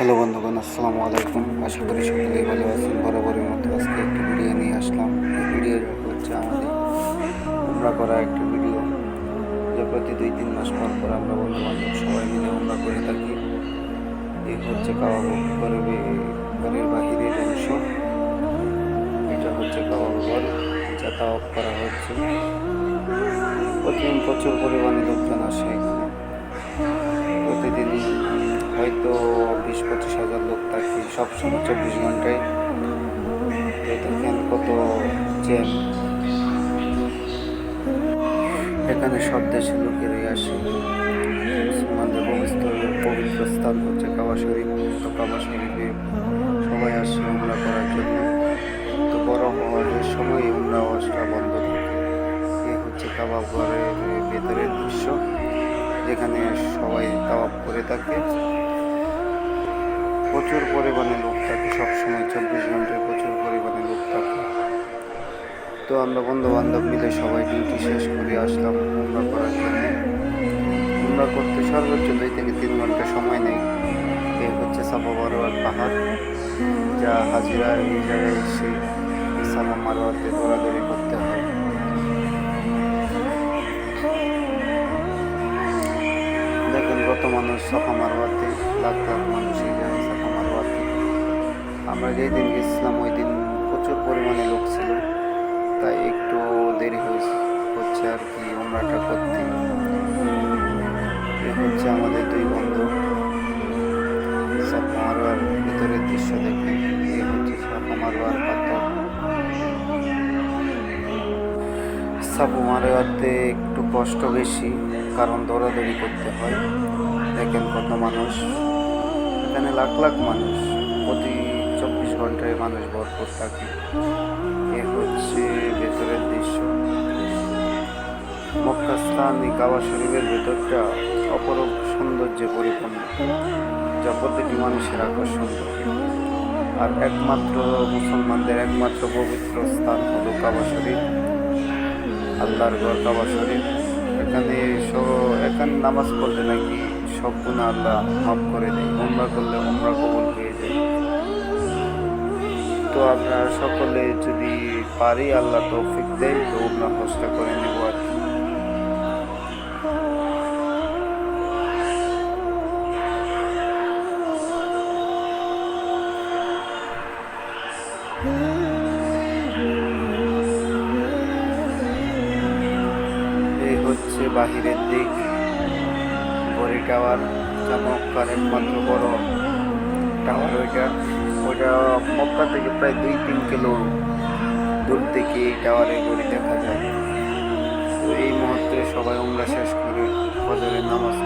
Hello বন্ধুগণ, আসসালামু আলাইকুম। আশা করি সকলেই ভালো আছেন। বরাবরের মতো আজকে একটি ভিডিও নিয়ে আসলাম। এই ভিডিও হচ্ছে আমাদের উমরা করা একটি ভিডিও। যা প্রতি দুই তিন মাস পর পর আমরা বন্ধু বান্ধব সবাই মিলে আমরা করে থাকি। এই হচ্ছে কাবাবু ঘরের ঘরের বাহিরের অংশ। এটা হচ্ছে কাবাবু ঘর, যা তাওয়াপ করা হচ্ছে। প্রতিদিন প্রচুর পরিমাণে লোকজন আসে এখানে। প্রতিদিন হয়তো বিশ, পঁচিশ হাজার লোক থাকে সবসময় চব্বিশ ঘন্টায়। দেখেন কত জ্যাম এখানে সব দেশের লোকেরাই আসে। মুসলমানদের পবিত্র পবিত্র স্থান হচ্ছে কাবা শরীফ, তো কাবা শরীফে সবাই আসে উমরা করার জন্য। তো বড় হওয়ার সময় উমরা আওয়াজটা বন্ধ থাকে। এ হচ্ছে ভেতরের দৃশ্য যেখানে সবাই তাওয়াপ করে থাকে। প্রচুর পরিমাণে লোক থাকে, সবসময় চব্বিশ ঘন্টায় প্রচুর পরিমাণে লোক থাকে। তো আমরা বন্ধু বান্ধব মিলে সবাই ডিউটি শেষ করে আসলাম উমরা করার জন্য। উমরা করতে সর্বোচ্চ দুই থেকে তিন ঘণ্টা সময় নেই। এই হচ্ছে সাফা মারোয়ার পাহাড়, যা হাজিরা এই জায়গায় এসে সাফা মারোয়াতে দৌড়াদৌড়ি করতে হয়। মানুষ সাফা মারোয়াতে লাখ লাখ মানুষ এই আমরা যেই দিন গেছিলাম, ওই দিন প্রচুর পরিমাণে লোক ছিল। তাই একটু দেরি হয়েছে, হচ্ছে আর কি, উমরাটা করতে। হচ্ছে আমাদের দুই বন্ধু। সাফা মারোয়ার ভিতরের দৃশ্য দেখেন এই হচ্ছে সাফা মারোয়ার পাথর সাপু মারোয়াতে একটু কষ্ট বেশি, কারণ দৌড়াদৌড়ি করতে হয়। দেখেন কত মানুষ। এখানে লাখ লাখ মানুষ। প্রতি চব্বিশ ঘন্টায় মানুষ ভরপুর থাকে। এ হচ্ছে ভেতরের দৃশ্য। মক্কাস্থান এই কাবা শরীফের ভেতরটা অপরূপ সৌন্দর্যে পরিপূর্ণ, যা প্রতিটি মানুষের আকর্ষণ আর একমাত্র মুসলমানদের একমাত্র পবিত্র স্থান হল কাবা শরীফ, আল্লাহর ঘর কাবা শরীফ। এখানে এখানে নামাজ পড়লে নাকি সব গুণা আল্লাহ মাফ করে দেয়। উমরা করলে উমরা কবুল হয়ে যায়। তো আপনারা সকলে যদি পারি, আল্লাহ তৌফিক দেয়, তো উমরা হজটা করে নেব আর কি। এই হচ্ছে বাহিরের দিক। বড়ি টাওয়ার মক্কার একমাত্র বড় টাওয়ার ওইটা। ওইটা মক্কা থেকে প্রায় দুই তিন কিলো দূর থেকে এই টাওয়ারে ঘড়ি দেখা যায়। তো এই মুহূর্তে সবাই উমরা শেষ করে ফজরের নামাজ